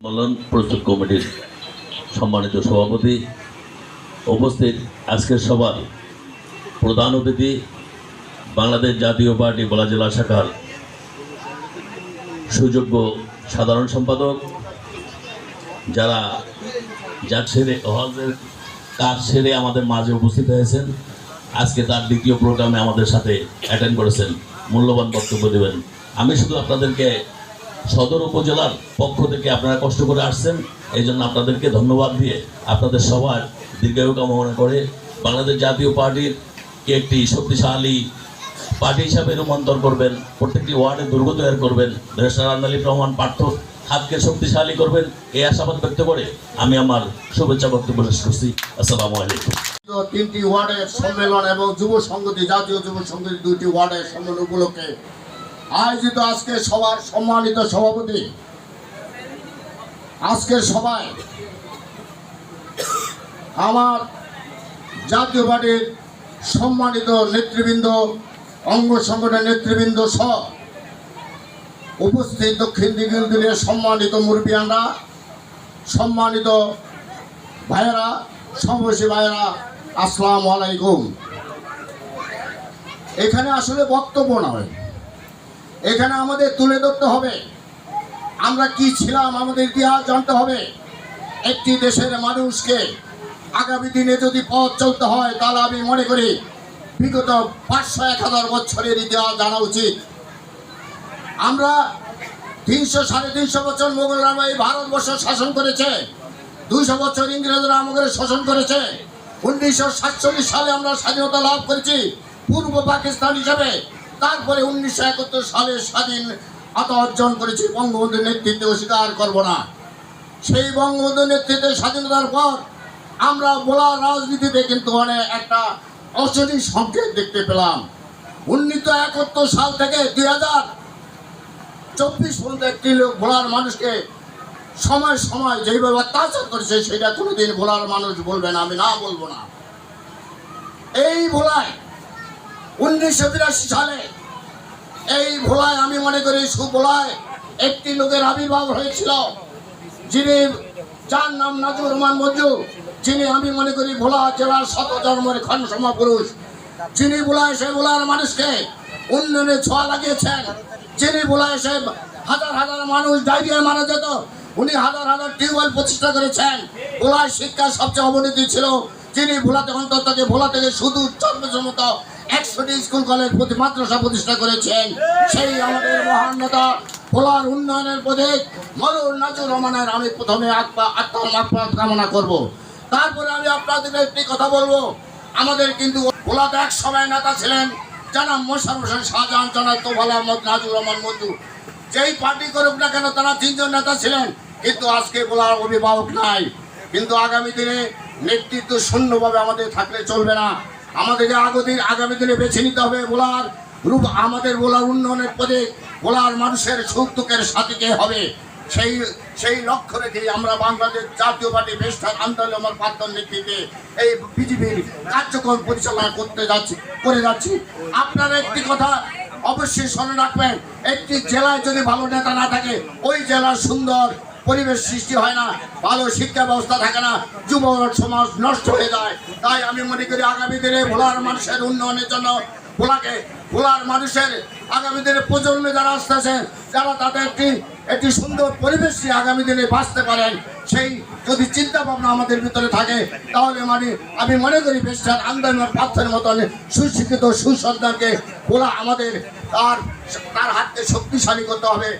সম্মেলন প্রস্তুত কমিটির সম্মানিত সভাপতি উপস্থিত আজকের সভার প্রধান অতিথি বাংলাদেশ জাতীয় পার্টি বলা জেলা শাখার সুযোগ্য সাধারণ সম্পাদক, যারা যার ছেড়ে হজের কাজ সেরে আমাদের মাঝে উপস্থিত হয়েছেন। আজকে তার দ্বিতীয় প্রোগ্রামে আমাদের সাথে অ্যাটেন্ড করেছেন। মূল্যবান বক্তব্য দেবেন। আমি শুধু আপনাদেরকে সদর উপজেলার পক্ষ থেকে আপনারা কষ্ট করে আসছেন। এই জন্য আপনাদেরকে ধন্যবাদ দিয়ে আপনাদের সবার দীর্ঘায়ু কামনা করে বাংলাদেশ জাতীয় পার্টির কে একটি শক্তিশালী পার্টি হিসাবে রূপান্তর করবেন, প্রত্যেকটি ওয়ার্ডে দুর্গ তৈরি করবেন, ব্যারিস্টার আন্দালি রহমান পার্থ হাতকে শক্তিশালী করবেন, এই আশাবাদ ব্যক্ত করে আমি আমার শুভেচ্ছা বক্তব্য শেষ করছি। আসসালামু আলাইকুম। তিনটি ওয়ার্ডের সম্মেলন এবং যুব সংগতি, জাতীয় যুব সংগতি দুইটি ওয়ার্ডের সম্মেলন উপলক্ষে আয়োজিত আজকে সবার সম্মানিত সভাপতি। আজকের সবাই আমার জাতীয় পার্টির সম্মানিত নেতৃবৃন্দ, অঙ্গ সংগঠনের নেতৃবৃন্দ সহ উপস্থিত দক্ষিণ দিগিল দিনের সম্মানিত মুরব্বিয়ানরা, সম্মানিত ভাইয়েরা সমবয়সী ভাইয়েরা, আসসালামু আলাইকুম। এখানে আসলে বক্তব্য নয় এখানে আমাদের তুলে ধরতে হবে। আমরা কি ছিলাম আমাদের ইতিহাস জানতে হবে। একটি দেশের মানুষকে আগামী দিনে যদি পথ চলতে হয়, তাহলে আমি মনে করি বিগত পাঁচশো এক হাজার বছরের ইতিহাস জানা উচিত। আমরা তিনশো সাড়ে তিনশো বছর মোগলরা এই ভারতবর্ষ শাসন করেছে, দুইশো বছর ইংরেজরা আমাদের শাসন করেছে, উনিশশো সাতচল্লিশ সালে আমরা স্বাধীনতা লাভ করেছি, পূর্ব পাকিস্তান হিসাবে। তারপরে উনিশশো একাত্তর সালে স্বাধীন আতা অর্জন করেছি, বঙ্গবন্ধুর নেতৃত্বে অস্বীকার করব না। সেই বঙ্গবন্ধুর নেতৃত্বে স্বাধীনতার পর আমরা বলা রাজনীতিতে কিন্তু অনেক একটা অচলি সংকেত দেখতে পেলাম। উনিশশো একাত্তর সাল থেকে দুই হাজার চব্বিশ পর্যন্ত একটি লোক ভোলার মানুষকে সময় সময় যেভাবে অত্যাচার করেছে, সেটা কোনোদিন ভোলার মানুষ বলবে না, আমি না বলব না। এই ভোলায় উনিশশো বিরাশি সালে এই ভোলায় আমি মনে করি সুভোলায় একটি লোকের আবির্ভাব হয়েছিল। যিনি, যার নাম নাজুর রহমান মঞ্জু, যিনি আমি মনে করি ভোলা জেলার শত জন্মের খনসমা পুরুষ যিনি ভোলায় সে ভোলার মানুষকে উন্নয়নে ছোঁয়া লাগিয়েছেন, যিনি ভোলায় সে হাজার হাজার মানুষ ডায়রিয়া মারা যেত, উনি হাজার হাজার টিউবওয়েল প্রতিষ্ঠা করেছেন। ভোলায় শিক্ষার সবচেয়ে অবনতি ছিল, যিনি ভোলাতে অন্তর থেকে ভোলা থেকে শুধু চন্দ্রসমত একশোটি স্কুল কলেজ প্রতি মাদ্রাসা প্রতিষ্ঠা করেছেন। সেই আমাদের মহান নেতা ভোলার উন্নয়নের প্রতীক মরুর নাজুর রহমানের আমি প্রথমে আত্মা আত্মার কামনা করব। তারপরে আমি আপনাদের একটি কথা বলব। আমাদের কিন্তু ভোলাতে এক সময় নেতা ছিলেন জানাব মোশার হোসেন শাহজাহান, জানাব তোফাল আহমদ, নাজুর রহমান মঞ্জু যেই পার্টি করুক না কেন তারা তিনজন নেতা ছিলেন। কিন্তু আজকে বলার অভিভাবক নাই। কিন্তু আগামী দিনে নেতৃত্ব শূন্যভাবে আমাদের থাকলে চলবে না। আমাদেরকে আগদিন আগামী দিনে বেছে নিতে হবে বলার, রূপ আমাদের বলার উন্নয়নের পদে বলার মানুষের সুখ দুঃখের সাথীকে হবে? সেই সেই লক্ষ্য রেখে আমরা বাংলাদেশ জাতীয় পার্টি বেস্টার আন্দোলন আমার প্রাক্তন নেতৃত্বে এই বিজেপির কার্যক্রম পরিচালনা করতে যাচ্ছি, করে যাচ্ছি। আপনারা একটি কথা অবশ্যই স্মরণ রাখবেন, একটি জেলায় যদি ভালো নেতা না থাকে, ওই জেলার সুন্দর পরিবেশ সৃষ্টি হয় না, ভালো শিক্ষা ব্যবস্থা থাকে না যুব সমাজ নষ্ট হয়ে যায়। তাই আমি মনে করি আগামী দিনে ভোলার মানুষের উন্নয়নের জন্য ভোলাকে, ভোলার মানুষের আগামী দিনে প্রজন্মে যারা আসতেছে, যারা তাদের একটি একটি সুন্দর পরিবেশ নিয়ে আগামী দিনে বাঁচতে পারেন, সেই যদি চিন্তা ভাবনা আমাদের ভিতরে থাকে, তাহলে মানে আমি মনে করি বেশার আন্দোলনের পাথরের মতন সুশিক্ষিত সুসন্তানকে ভোলা আমাদের তার তার হাতকে শক্তিশালী করতে হবে।